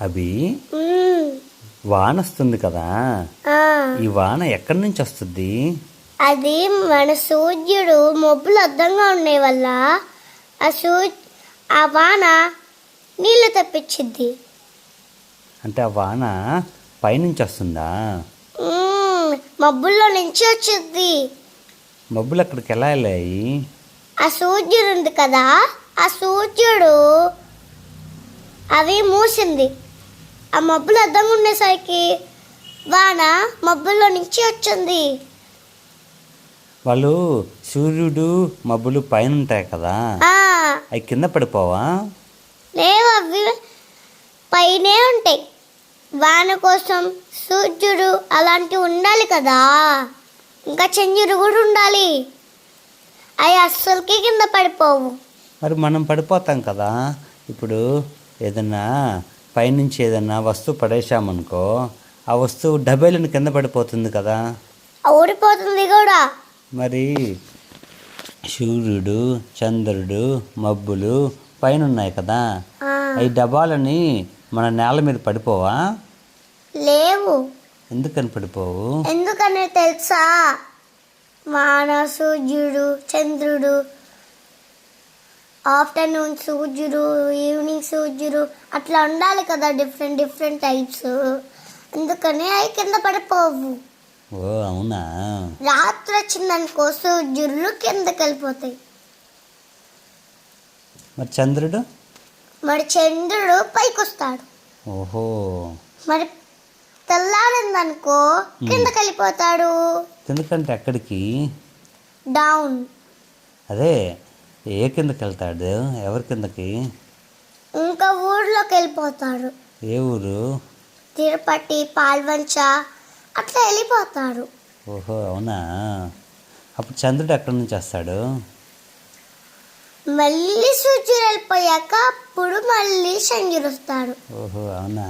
అవి మ్మ్. వాన వస్తుంది కదా ఈ వాన ఎక్కడి నుంచి వస్తుంది? అది మన సూర్యుడు మబ్బులు అద్దంగా ఉండే వల్ల ఆ సూ ఆ వాన నీళ్ళు తెప్పించిద్ది. అంటే ఆ వాన పైనుంచి వస్తుందా? మ్మ్. మబ్బుల్లో నుంచి వచ్చింది మబ్బులు అక్కడికి ఎలా వెళ్ళాయి? ఆ సూర్యుడు ఉంది కదా ఆ సూర్యుడు అవి మూసింది. ఆ మబ్బులు అద్దంగా ఉండేసరికి వాన మబ్బుల్లో నుంచి వచ్చింది. వాళ్ళు సూర్యుడు మబ్బులు పైన ఉంటాయి కదా ఆ, అవి కింద పడిపోవా? లేవు అవి పైనే ఉంటాయి. వాన కోసం సూర్యుడు అలాంటివి ఉండాలి కదా. ఇంకా చంద్రుడు కూడా ఉండాలి. అవి అస్సలకి కింద పడిపోవు. మరి మనం పడిపోతాం కదా. ఇప్పుడు ఏదన్నా పైనుంచి ఏదన్నా వస్తువు పడేసామనుకో ఆ వస్తువు డబేలను కింద పడిపోతుంది కదా. ఊడిపోతుంది కూడా. మరి సూర్యుడు చంద్రుడు మబ్బులు పైన ఉన్నాయి కదా అవి డబ్బాలని మన నేల మీద పడిపోవా? లేవు. ఎందుకని పడిపోవు? ఎందుకనే తెలుసా? వాన సూర్యుడు చంద్రుడు ఆఫ్టర్నూన్ సూర్యుడు ఈవినింగ్ సూర్యుడు అట్లా ఉండాలి కదా డిఫరెంట్ డిఫరెంట్ టైప్స్. అందుకని అవి కింద పడిపోవు. ఓ అవునా? రాత్రి వచ్చిందనుకో సూర్యుడు కిందకి వెళ్ళిపోతాయి. మరి చంద్రుడు? మరి చంద్రుడు పైకి వస్తాడు ఓహో. మరి తెల్లారిందనుకో కిందకి వెళ్ళిపోతాడు. ఎందుకంటే ఎక్కడికి డౌన్ అదే. ఏ కిందకి వెళ్తాడు? ఎవరి కిందకి? ఇంకా ఊర్లోకి వెళ్ళిపోతాడు. ఏ ఊరు? తిరుపతి పాల్వంచ అట్లా వెళ్ళిపోతాడు. ఓహో అవునా? అప్పుడు చంద్రుడు ఎక్కడి నుంచి వస్తాడు? మళ్ళీ సూర్యుడు వెళ్ళిపోయాక అప్పుడు మళ్ళీ చంద్రుడు వస్తాడు. ఓహో అవునా?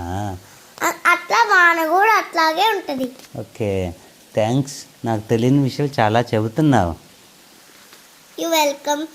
అట్లా వాన కూడా అట్లాగే ఉంటుంది. ఓకే. థ్యాంక్స్ నాకు తెలియని విషయాలు చాలా చెబుతున్నావు. You welcome.